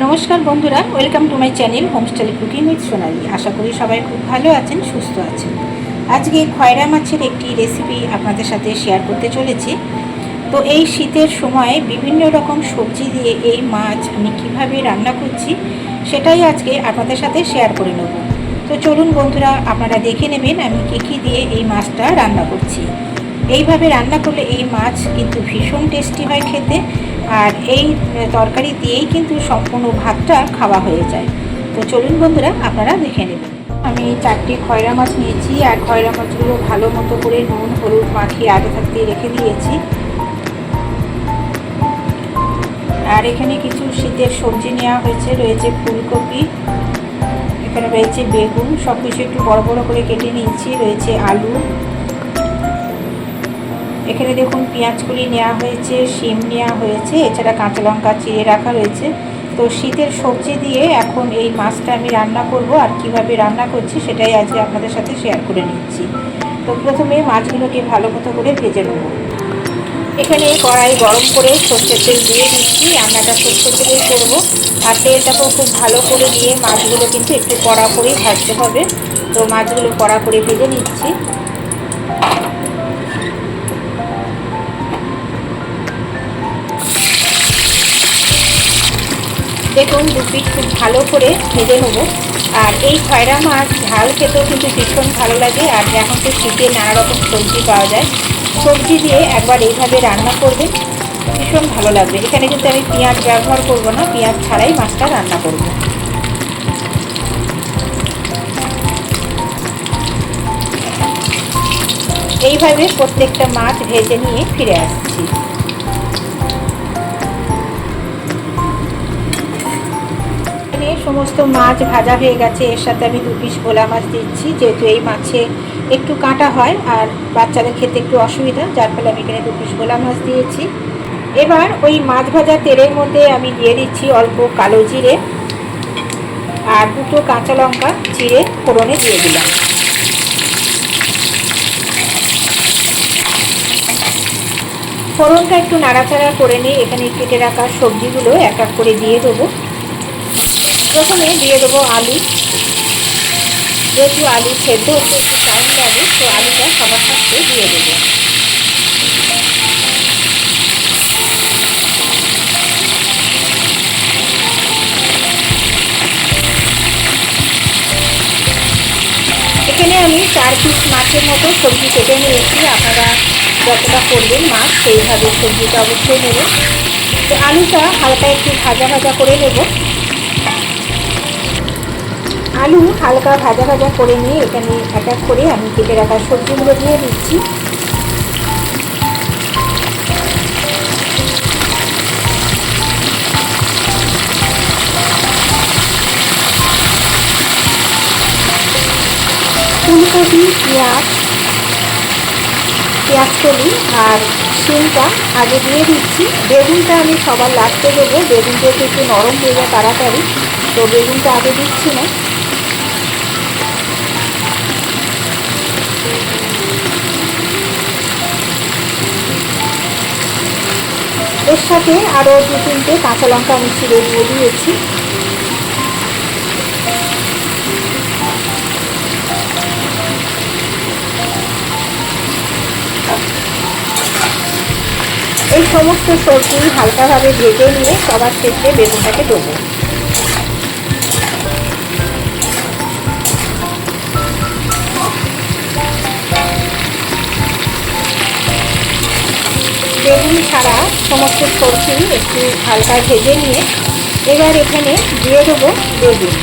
নমস্কার বন্ধুরা, welcome to my channel homestyle cooking with Sonali. আশা করি সবাই খুব ভালো আছেন, সুস্থ আছেন। আজকে খয়রা মাছের একটি রেসিপি আপনাদের সাথে শেয়ার করতে চলেছি। তো এই শীতের সময় বিভিন্ন রকম সবজি দিয়ে এই মাছ আমি কীভাবে রান্না করছি, সেটাই আজকে আপনাদের সাথে শেয়ার করে নেব। তো চলুন বন্ধুরা, আপনারা দেখে নেবেন আমি কী কী দিয়ে এই মাছটা রান্না করছি। এইভাবে রান্না করলে এই মাছ কিন্তু ভীষণ টেস্টি হয় খেতে। আর এই তরকারি দিয়েই কিন্তু সম্পূর্ণ ভাতটা খাওয়া হয়ে যায়। তো চলুন বন্ধুরা, আপনারা দেখে নেবেন। আমি চারটি খয়রা মাছ নিয়েছি, আর খয়রা মাছগুলো ভালো মতো করে নুন, হলুদ মাখিয়ে আগে থাকতে রেখে দিয়েছি। আর এখানে কিছু শীতের সবজি নেওয়া হয়েছে, রয়েছে ফুলকপি, এখানে রয়েছে বেগুন সব কিছু একটু বড় বড় করে কেটে নিয়েছি, রয়েছে আলু এখানে দেখুন পেঁয়াজগুলি নেওয়া হয়েছে, শিম নেওয়া হয়েছে, এছাড়া কাঁচা লঙ্কা চিড়ে রাখা রয়েছে। তো শীতের সবজি দিয়ে এখন এই মাছটা আমি রান্না করব আর কীভাবে রান্না করছি সেটাই আজকে আপনাদের সাথে শেয়ার করে নিচ্ছি। তো প্রথমে মাছগুলোকে ভালো মতো করে ভেজে নেব। এখানে কড়াই গরম করে সর্ষের তেল দিয়ে দিচ্ছি, রান্নাটা সর্ষের তেলেই করব। আর তেলটাকেও খুব ভালো করে দিয়ে মাছগুলো কিন্তু একটু কড়া করেই ভাজতে হবে। তো মাছগুলো কড়া করে ভেজে নিচ্ছি। দেখুন দু পিঠ খুব ভালো করে ভেজে নেব। আর এই খয়রা মাছ ঝাল খেতেও কিন্তু ভীষণ ভালো লাগে। আর এখন তো শীতে নানা রকম সবজি পাওয়া যায়, সবজি দিয়ে একবার এইভাবে রান্না করবেন, ভীষণ ভালো লাগবে। এখানে কিন্তু আমি পেঁয়াজ ব্যবহার করব না, পেঁয়াজ ছাড়াই মাছটা রান্না করব। এইভাবে প্রত্যেকটা মাছ ভেজে নিয়ে ফিরে আসছি। সমস্ত মাছ ভাজা হয়ে গেছে। এর সাথে আমি দু পিস ভোলা মাছ দিচ্ছি, যেহেতু এই মাছে একটু কাঁটা হয় আর বাচ্চাদের খেতে একটু অসুবিধা, যার ফলে আমি এখানে দু পিস ভোলা মাছ দিয়েছি। এবার ওই মাছ ভাজা তেলের মধ্যে আমি দিয়ে দিচ্ছি অল্প কালো জিরে আর দুটো কাঁচা লঙ্কা চিড়ে ফোড়নে দিয়ে দিলাম। ফোড়নটা একটু নাড়াচাড়া করে নিয়ে এখানে কেটে রাখা সবজিগুলো এক এক করে দিয়ে দেবো। প্রথমে দিয়ে দেবো আলু। যেহেতু আলু সেদ্ধ হতে একটু টাইম লাগে, তো আলুটা সবার সাথে দিয়ে দেবো। এখানে আমি চার পিস মাছের মতো সবজি কেটে নিয়েছি। আপনারা যতটা করবেন মাছ, সেইভাবে সবজিটা অবশ্যই নেবেন। তো আলুটা হালকা একটু ভাজা ভাজা করে নেব। আলু হালকা ভাজা ভাজা করে নিয়ে এখানে এক এক করে আমি কেটে রাখা সবজিগুলো দিয়ে দিচ্ছি। ফুলকপি, পেঁয়াজ পেঁয়াজ পেঁয়াজকলি আর শিমটা আগে দিয়ে দিচ্ছি। বেগুনটা আমি সবার লাস্টে দেবো। বেগুনটা একটু নরম হয়ে যায় তাড়াতাড়ি। তো বেগুনটা আগে দিচ্ছি না। এর সাথে আরও দু তিনটে কাঁচা লঙ্কা আমি চিড়ে দিয়ে দিয়েছি। এই সমস্ত সবজি হালকাভাবে ভেজে নিয়ে সবার ক্ষেত্রে বেগুনটাকে দেবো। বেগুন ছাড়া সমস্ত সবজি একটু হালকা ভেজে নিয়ে এবার এখানে দিয়ে দেবো বেগুন।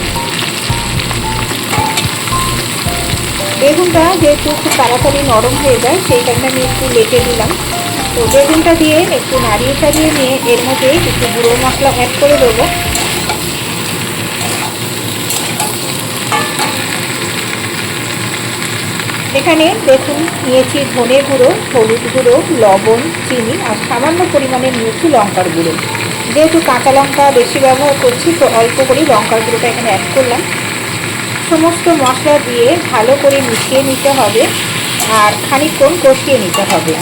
বেগুনটা যেহেতু খুব তাড়াতাড়ি নরম হয়ে যায়, সেই কারণে আমি একটু লেটে দিলাম। তো বেগুনটা দিয়ে একটু নাড়িয়ে চাড়িয়ে নিয়ে এর মধ্যে একটু গুঁড়ো মশলা অ্যাড করে দেবো। এখানে দেখুন নিয়েছি ধনে গুঁড়ো, হলুদ গুঁড়ো, লবণ, চিনি আর সামান্য পরিমাণে নিয়েছি লঙ্কার গুঁড়ো। যেহেতু কাঁচা লঙ্কা বেশি ব্যবহার করছি, তো অল্প করেই লঙ্কার গুঁড়োটা এখানে অ্যাড করলাম। সমস্ত মশলা দিয়ে ভালো করে মিশিয়ে নিতে হবে আর খানিকক্ষণ কষিয়ে নিতে হবে।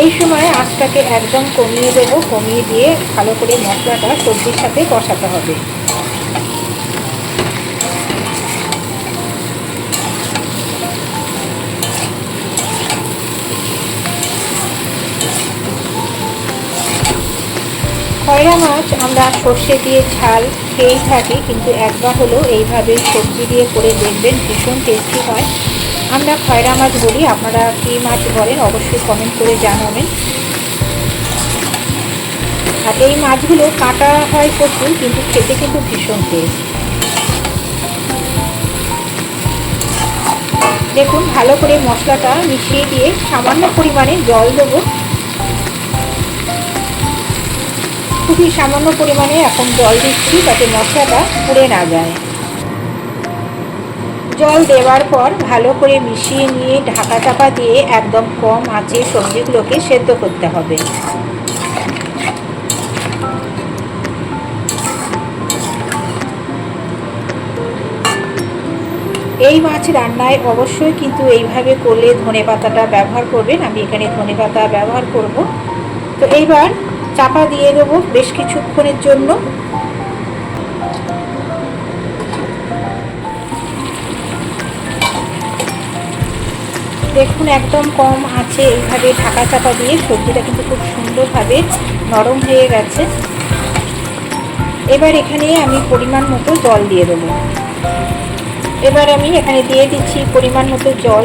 এই সময় আঁচটাকে একদম কমিয়ে দেবো, কমিয়ে দিয়ে ভালো করে মশলাটা সবজির সাথে কষাতে হবে। খয়রা মাছ আমরা সর্ষে দিয়ে ঝাল খেয়েই থাকি, কিন্তু একবার হলেও এইভাবে সবজি দিয়ে করে দেখবেন, ভীষণ টেস্টি হয়। আমরা খয়রা মাছ বলি, আপনারা কী মাছ বলেন অবশ্যই কমেন্ট করে জানাবেন। আর এই মাছগুলো কাটা হয় প্রচুর, কিন্তু খেতে কিন্তু ভীষণ টেস্ট দেখুন, ভালো করে মশলাটা মিশিয়ে দিয়ে সামান্য পরিমাণে জল দেবো। খুবই সামান্য পরিমাণে এখন জল দিচ্ছি যাতে মশলাটা পুড়ে না যায়। জল দেওয়ার পর ভালো করে মিশিয়ে নিয়ে ঢাকা চাপা দিয়ে একদম কম আঁচে সবজিগুলোকে সেদ্ধ করতে হবে। এই মাছ রান্নায় অবশ্যই কিন্তু এইভাবে করলে ধনে পাতাটা ব্যবহার করবেন। আমি এখানে ধনে পাতা ব্যবহার করব। তো এইবার চাপা দিয়ে দেবো বেশ কিছুক্ষণের জন্য। দেখুন, একদম কম আছে এইভাবে ঢাকা চাপা দিয়ে। সবজিটা কিন্তু খুব সুন্দরভাবে নরম হয়ে গেছে। এবার এখানে আমি পরিমাণ মতো জল দিয়ে দেবো। এবার আমি এখানে দিয়ে দিচ্ছি পরিমাণ মতো জল।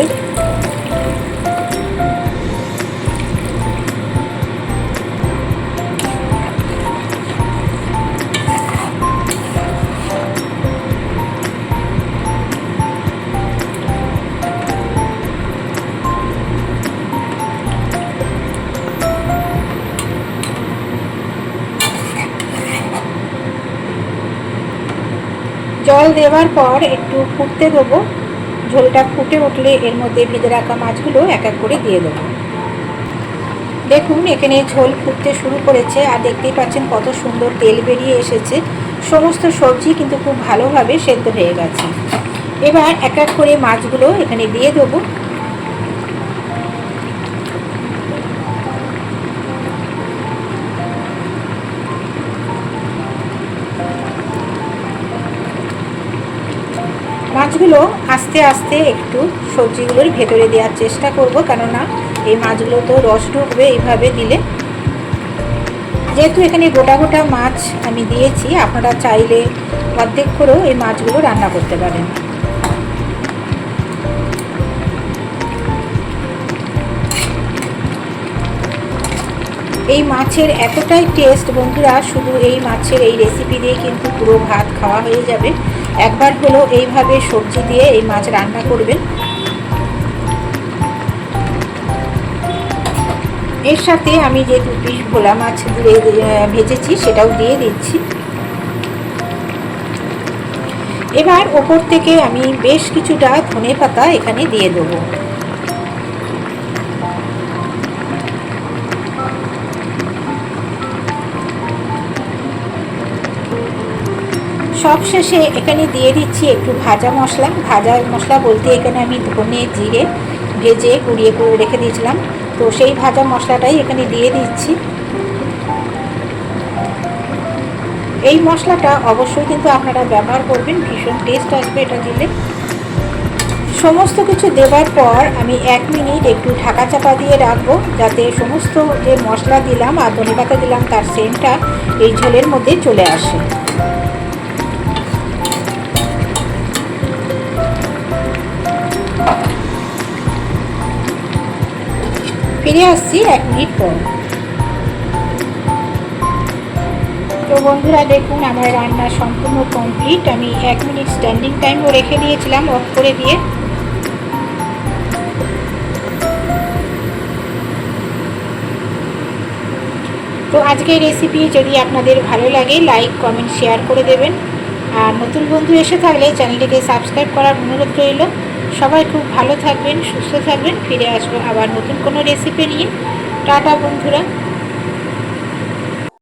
জল দেওয়ার পর একটু ফুটতে দেবো। ঝোলটা ফুটে উঠলে এর মধ্যে ভেজে রাখা মাছগুলো এক এক করে দিয়ে দেবো। দেখুন, এখানে ঝোল ফুটতে শুরু করেছে আর দেখতেই পাচ্ছেন কত সুন্দর তেল বেরিয়ে এসেছে। সমস্ত সবজি কিন্তু খুব ভালোভাবে সেদ্ধ হয়ে গেছে। এবার এক এক করে মাছগুলো এখানে দিয়ে দেবো। মাছগুলো আস্তে আস্তে একটু সবজিগুলোর ভেতরে দেওয়ার চেষ্টা করব, কেননা এই মাছগুলো তো রস ঢুকবে এইভাবে দিলে। যেহেতু এখানে গোটা গোটা মাছ আমি দিয়েছি, আপনারা চাইলে অর্ধেক করেও এই মাছগুলো রান্না করতে পারেন। এই মাছের এতটাই টেস্ট বন্ধুরা, শুধু এই মাছের এই রেসিপি দিয়ে কিন্তু পুরো ভাত খাওয়া হয়ে যাবে। একবার হলো এইভাবে সবজি দিয়ে এই মাছ রান্না করবেন। এর সাথে আমি যে দু পিস ভোলা মাছ ভেজেছি সেটাও দিয়ে দিচ্ছি। এবার ওপর থেকে আমি বেশ কিছুটা ধনে পাতা এখানে দিয়ে দেবো। সব শেষে এখানে দিয়ে দিচ্ছি একটু ভাজা মশলা। ভাজা মশলা বলতে এখানে আমি ধনে, জিরে ভেজে গুঁড়িয়ে করে রেখে দিয়েছিলাম। তো সেই ভাজা মশলাটাই এখানে দিয়ে দিচ্ছি। এই মশলাটা অবশ্যই কিন্তু আপনারা ব্যবহার করবেন, ভীষণ টেস্ট আসবে এটা দিলে। সমস্ত কিছু দেওয়ার পর আমি এক মিনিট একটু ঢাকা চাপা দিয়ে রাখব, যাতে সমস্ত যে মশলা দিলাম আর ধনে পাতা দিলাম তার সেন্টটা এই ঝোলের মধ্যে চলে আসে। ফিরে আসছি এক মিনিট পর। তো বন্ধুরা, দেখুন, আমার রান্না সম্পূর্ণ কমপ্লিট আমি এক মিনিট স্ট্যান্ডিং টাইমও রেখে দিয়েছিলাম অফ করে দিয়ে। তো আজকের রেসিপি যদি আপনাদের ভালো লাগে লাইক কমেন্ট শেয়ার করে দেবেন। আর নতুন বন্ধু এসে থাকলে চ্যানেলটিকে সাবস্ক্রাইব করার অনুরোধ রইল। সবাই খুব ভালো থাকবেন, সুস্থ থাকবেন, ফিরে আসব আবার নতুন কোনো রেসিপি নিয়ে। টাটা বন্ধুরা।